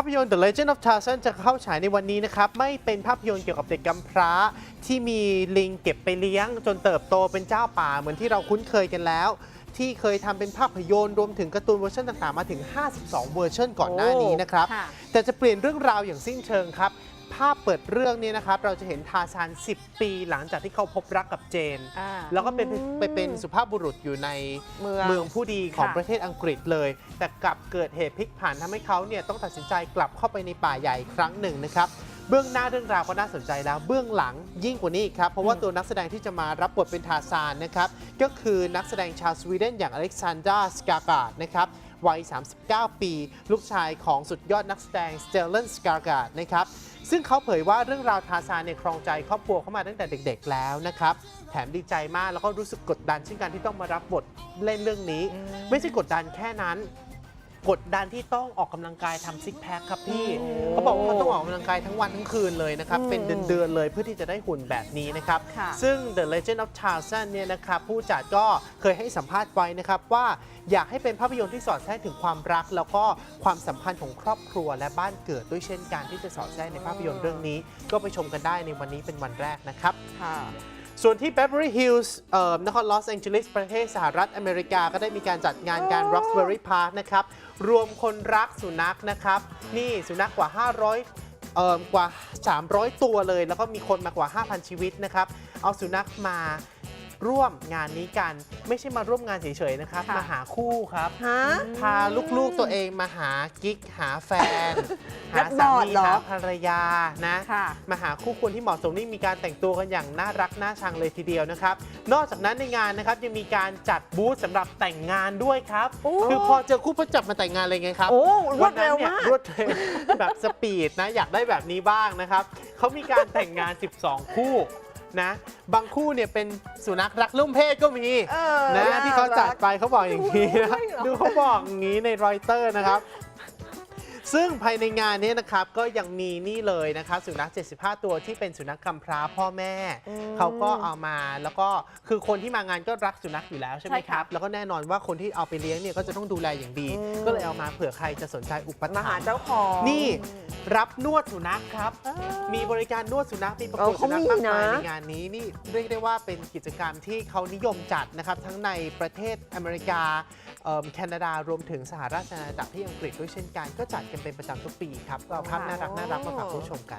ภาพยนตร์ The Legend of Tarzan จะเข้าฉายในวันนี้นะครับ ไม่เป็นภาพยนตร์เกี่ยวกับเด็กกำพร้า ที่มีลิงเก็บไปเลี้ยง จนเติบโตเป็นเจ้าป่าเหมือนที่เราคุ้นเคยกันแล้ว ที่เคยทำเป็นภาพยนตร์รวมถึงการ์ตูนเวอร์ชันต่างๆ มาถึง 52 เวอร์ชันก่อนหน้านี้นะครับค่ะแต่จะเปลี่ยนเรื่องราวอย่างสิ้นเชิงครับ ภาพเปิดเรื่องนี้นะครับ เราจะเห็นทาซาน 10 ปีหลังจากที่เขาพบรักกับเจน อ่า แล้วก็เป็นไปเป็นสุภาพบุรุษอยู่ในเมืองเมืองผู้ดีของค่ะ ประเทศอังกฤษเลย แต่กลับเกิดเหตุพลิกผันทำให้เขาเนี่ยต้องตัดสินใจกลับเข้าไปในป่าใหญ่อีกครั้งหนึ่งนะครับ เบื้องหน้าเรื่องราวก็น่าสนใจแล้ว เบื้องหลังยิ่งกว่านี้อีกครับ เพราะว่าตัวนักแสดงที่จะมารับบทเป็นทาซานนะครับ ก็คือนักแสดงชาวสวีเดนอย่างอเล็กซานดราสกาการ์ดนะครับ วัย 39 ปี ลูกชายของสุดยอดนักแสดงสเตลเลนสกาการ์ดนะครับ ซึ่งเขาเผยว่าเรื่องราวทาซานเนี่ยครองใจครอบครัวเขามาตั้งแต่เด็ก ๆ แล้วนะครับแถมดีใจมากแล้วก็รู้สึกกดดันเช่นกันที่ต้องมารับบทเล่นเรื่องนี้ ไม่ใช่กดดันแค่นั้น กดดันที่ต้องออกกำลังกายทำซิกแพคครับพี่โอ้เขาบอกว่าเขาต้องออกกำลังกายทั้งวันทั้งคืนเลยนะครับอืมเป็นเดือนๆเลยเพื่อที่จะได้หุ่นแบบนี้นะครับ ค่ะ ซึ่ง The Legend of Tarzan เนี่ยนะครับผู้จัดก็เคยให้สัมภาษณ์ไว้นะครับว่าอยากให้เป็นภาพยนตร์ที่สอดแทรกถึงความรัก แล้วก็ความสัมพันธ์ของครอบครัวและบ้านเกิดด้วยเช่นกันที่จะสอดแทรกในภาพยนตร์เรื่องนี้ ก็ไปชมกันได้ในวันนี้เป็นวันแรกนะครับ ค่ะ ส่วนที่ Beverly Hills เอ่อนครลอสแองเจลิสประเทศสหรัฐอเมริกา ก็ได้มีการจัดงานการอ๋อ Roxbury Park นะครับ รวมคนรักสุนัขนะครับ นี่สุนัขกว่า 500เอ่อกว่า 300 ตัวเลย แล้วก็มีคนมากว่า 5,000 ชีวิตนะครับ เอาสุนัขมา ร่วมงานนี้กัน ไม่ใช่มาร่วมงานเฉยๆนะครับ ค่ะ มาหาคู่ครับ ฮะ พาลูกๆตัวเองมาหากิ๊กหาแฟน หารับสาบอดมีเหรอ หาภรรยานะ ค่ะ มาหาคู่ควรที่เหมาะสมนี่มีการแต่งตัวกันอย่างน่ารักน่าชังเลยทีเดียวนะครับ นอกจากนั้นในงานนะครับยังมีการจัดบูธสำหรับแต่งงานด้วยครับ โอ้ คือพอเจอคู่ประจับมาแต่งงานเลยไงครับโอ้รวดเร็วนนั้นนี่ยมาก รวดเร็วแบบสปีดนะอยากได้แบบนี้บ้างนะครับเขามีการแต่งงาน 12 คู่ นะ บางคู่เนี่ยเป็นสุนัขรักลุ่มเพศก็มีเออนะน่าที่เขาจัดรัก ไปเขาบอกอย่างนี้นะโอ้ยเหรอดูเขาบอกอย่างนี้ในรอยเตอร์นะครับ ซึ่งภายในงานเนี้นะครับก็ยังมีนี่เลยนะครับสุนัข 75 ตัวที่เป็นสุนัขกำพร้าพ่อแม่อืมเขาก็เอามาแล้วก็คือคนที่มางานก็รักสุนัขอยู่แล้วใช่ไหมใช่คค่ะรับแล้วก็แน่นอนว่าคนที่เอาไปเลี้ยงเนี่ยก็จะต้องดูแลอย่างดี อืม ก็เลยเอามาเผื่อใครจะสนใจอุปมาถัหามภ์เจ้าของนี่รับนวดสุนัขครับ เออ มีบริการนวดสุนัขมีประกวดเออเขาสุนัขมากมายมีนะในงานนี้นี่เรียกได้ว่าเป็นกิจกรรมที่เขานิยมจัดนะครับ ทั้งในประเทศอเมริกาเอิ่มแคนาดารวมถึงสหราชอาณาจักรที่อังกฤษด้วยเช่นกันก็จัดกันเป็นประจำทุกปีครับก็เอาภาพน่ารักน่ารักมาฝากผู้ชมกัน